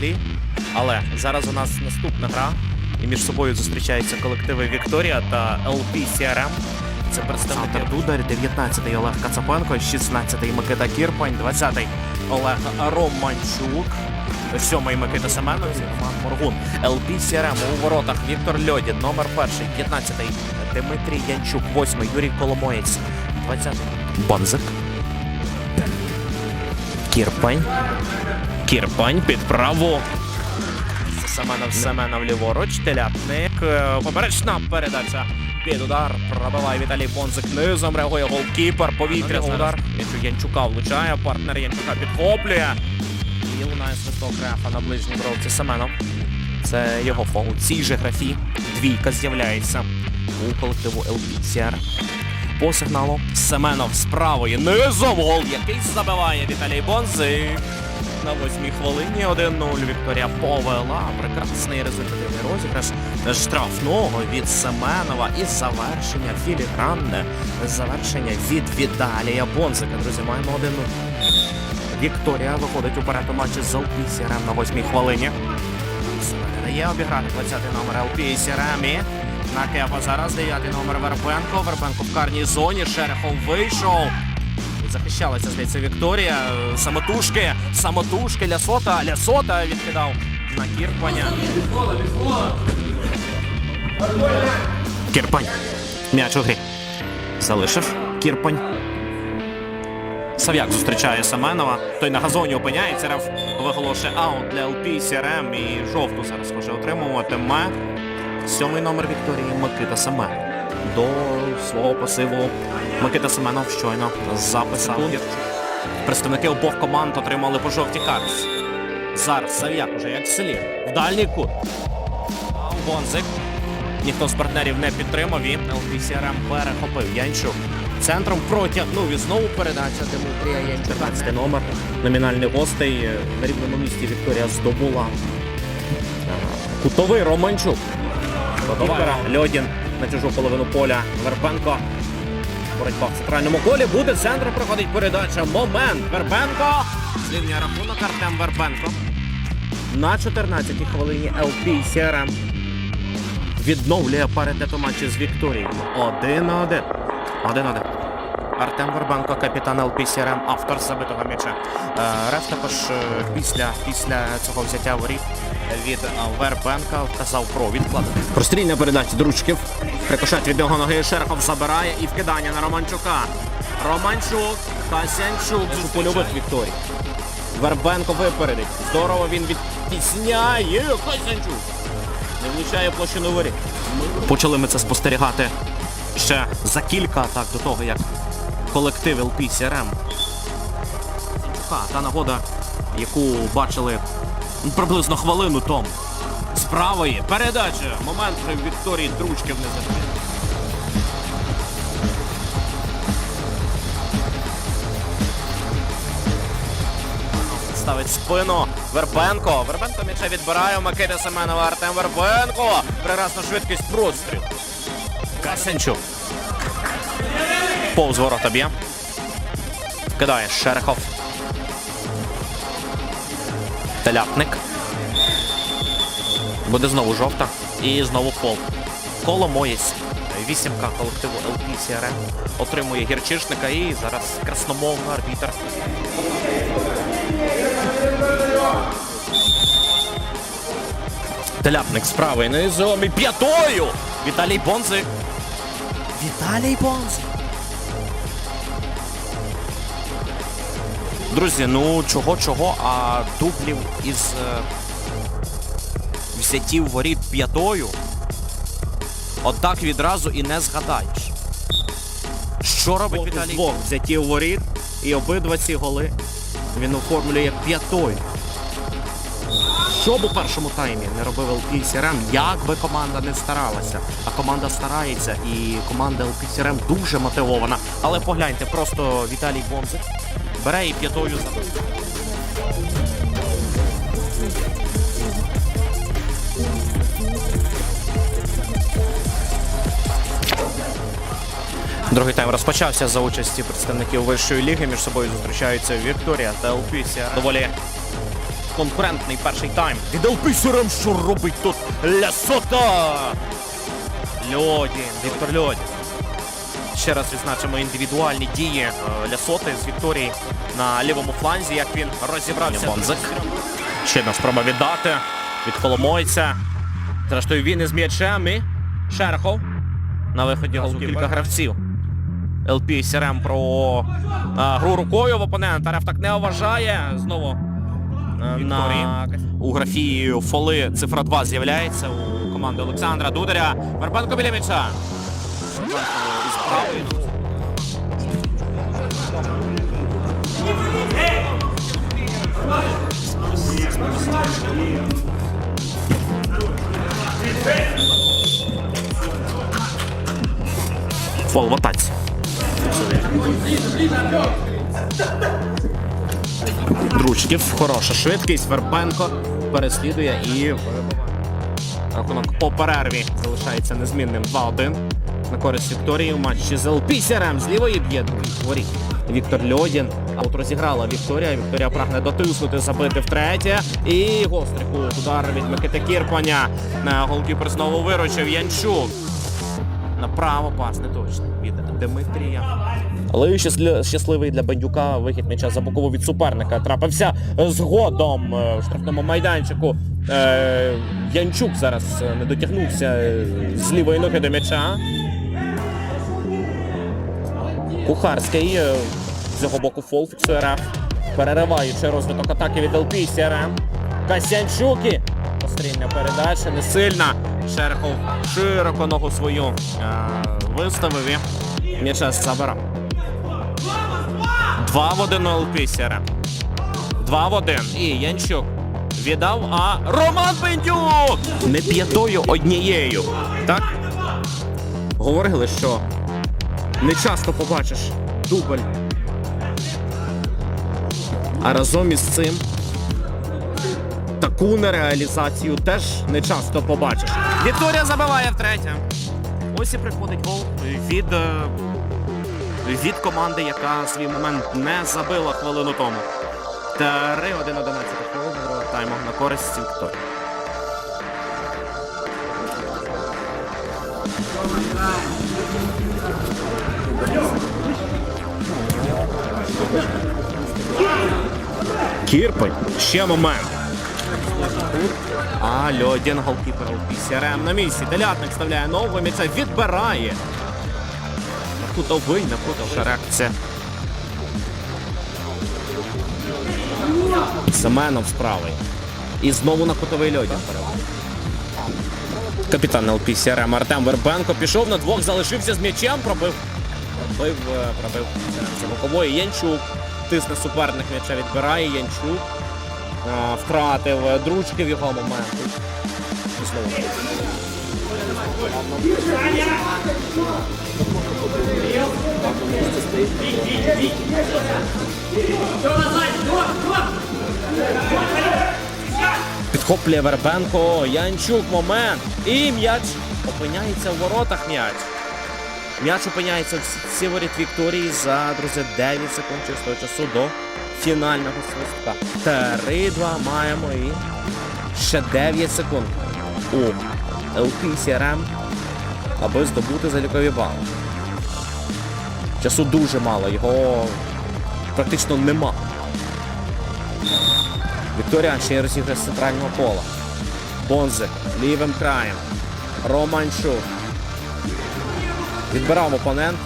числі. Але зараз у нас наступна гра. І між собою зустрічаються колективи Вікторія та LP CRM. Це представники Дудар, 19-й Олег Кацапенко, 16-й Микита Кірпань, 20-й Олег Романчук, 7-й Микита Семенов, Роман Моргун. LP CRM у воротах Віктор Льодін, номер перший, 15-й Дмитрій Янчук, 8-й Юрій Коломоєць, 20-й Бонзик. Кірпань. Кірпань під праву. Семенов Семенов ліворуч. Теляпник. Е, Поперечна передача. Під удар. Пробиває Віталій Бонзик низом. Реагує голкіпер. Повітряний удар. Янчук Янчука влучає. Партнер Янчука підхоплює. І лунає свисток рефа на ближній бровці Семенов. Це його фол. У цій же графі двійка з'являється у колективу LBCR. По сигналу Семенов з правої низом гол, який забиває Віталій Бонзик. На восьмій хвилині 1-0 Вікторія повела. Прекрасний результативний розіграш штрафного від Семенова і завершення філігранне. Завершення від Віталія Бонзика. Друзі, маємо 1-0. Вікторія виходить уперед у матчі з LPCRM на восьмій хвилині. Не дає обіграти 20-й номер. І на кепа зараз 9-й номер Вербенко. Вербенко в карній зоні. Шерехов вийшов. Захищалася, здається, Вікторія. Самотужки, самотужки, Лясота, Лясота відкидав на Кірпаня. Кірпань. М'яч у грі. Залишив Кірпань. Сав'як зустрічає Семенова. Той на газоні опиняється. Реф виголошує аут для ЛП СРМ і жовту зараз схоже отримуватиме. Сьомий номер Вікторії Микита Семен. До свого пасиву Микита Семенов щойно записав. Представники обох команд отримали по жовтій карті. Зараз Сав'як уже як в селі. В дальній кут. Бонзик. Ніхто з партнерів не підтримав і ЛПСРМ перехопив Янчук. Центром протягнув і знову передача Дмитрія Янчука. 14 номер. Номінальний гостей на рівному місці Вікторія здобула. Е, Кутовий Романчук. Льодін на чужу половину поля. Вербенко. Боротьба в центральному колі. Буде центр. проходить передача. Момент. Вербенко. Зрівнює рахунок Артем Вербенко. На 14-й хвилині ЛП Сіра відновлює паритет у матчі з Вікторією. 1-1. 1-1. Артем Вербенко, капітан ЛП CRM, автор забитого м'яча. Е, Реф також е, після, після цього взяття воріт від е, Вербенка вказав про відклад. Прострільна передача Дручків. Рикошет від нього ноги Шерхов забирає і вкидання на Романчука. Романчук, Касянчук польових Вікторій. Вербенко випередить. Здорово він відтісняє. Касянчук. Не влучає площину воріт. Почали ми це спостерігати ще за кілька атак до того, як колектив ЛП CRM. Та нагода, яку бачили приблизно хвилину тому. З правої передача. Момент в Вікторії Дручків не забив. Ставить спину Вербенко. Вербенко м'яча відбирає. Микита Семенова Артем Вербенко. Прекрасна швидкість простріл. Касянчук. Повз ворота б'є. Кидає Шерехов. Теляпник. Буде знову жовта. І знову фол. Коломоєць. Вісімка колективу ЛП отримує гірчишника і зараз красномовний арбітр. Теляпник з правої низом і п'ятою. Віталій Бонзик. Віталій Бонзик. Друзі, ну чого чого, а дублів із е, взятів воріт п'ятою. Отак відразу і не згадаєш. Що робить Віталій? Двох взятів воріт і обидва ці голи він оформлює п'ятою. Що б у першому таймі не робив ЛПСРМ, як би команда не старалася. А команда старається і команда ЛПСРМ дуже мотивована. Але погляньте, просто Віталій Бонзик бере і п'ятою за. Другий тайм розпочався за участі представників вищої ліги. Між собою зустрічаються Вікторія та ЛПСР. Доволі конкурентний перший тайм. Від Елпісерем, що робить тут Лясота? Льодін, Віктор Льодін. Ще раз відзначимо індивідуальні дії е, Лясоти з Вікторії на лівому фланзі, як він розібрався. Бонзик. Ще одна спроба віддати від Коломойця. Зрештою, він із м'ячем і Шерхов. На виході голу кілька гравців. ЛП Сірем про а, гру рукою в опонента. Реф так не вважає. Знову а, на у графії фоли цифра 2 з'являється у команди Олександра Дударя. Вербенко біля м'яча. Фол в атаці. Дручків, хороша швидкість. Вербенко переслідує і рахунок по перерві залишається незмінним 2-1 на користь Вікторії у матчі з ЛПСРМ. З лівої б'є другий. Віктор Льодін. А от розіграла Вікторія. Вікторія прагне дотиснути, забити втретє. І гострий кут. Удар від Микити Кірпаня. Голкіпер знову виручив Янчук. Направо пас не точно від Дмитрія. Але щасля- щасливий для Бандюка вихід м'яча за бокову від суперника трапився згодом е, в штрафному майданчику. Е, Янчук зараз е, не дотягнувся з лівої ноги до м'яча. Кухарський з цього боку фол фіксує РФ. Перериваючи розвиток атаки від ЛП СРМ. Касянчуки. Пострільна передача, не сильна. Шерхов широко ногу свою виставив і м'яча забирав. Два в один ЛП СРМ. Два в один. І Янчук віддав, а Роман Бендюк! Не п'ятою однією. Так? Говорили, що не часто побачиш дубль. А разом із цим таку нереалізацію теж не часто побачиш. Вікторія забиває втретє. Ось і приходить гол від, е, від команди, яка свій момент не забила хвилину тому. 3-1-11 хвилин тайму на користь Вікторії. Кірпень. Ще момент. А Льодін голкіпер СРМ на місці. Делятник вставляє ногу, м'яча відбирає. Кутовий, напутавши реакція. Семенов з правий. І знову на кутовий переводить. Капітан ЛП СРМ Артем Вербенко пішов на двох, залишився з м'ячем, пробив. Пробив, е, пробив за бокової. Янчук тисне суперник м'яча, відбирає Янчук. Е, Втратив е, дручки в його момент. Підхоплює Вербенко, Янчук, момент. І м'яч опиняється в воротах м'яч. М'яч опиняється в сіворіт Вікторії за, друзі, 9 секунд чистого часу до фінального свистка. 3-2 маємо і ще 9 секунд у ЛП CRM, аби здобути залікові бали. Часу дуже мало, його практично нема. Вікторія ще розіграє з центрального кола. Бонзик лівим краєм. Романчук. Відбирав опонент.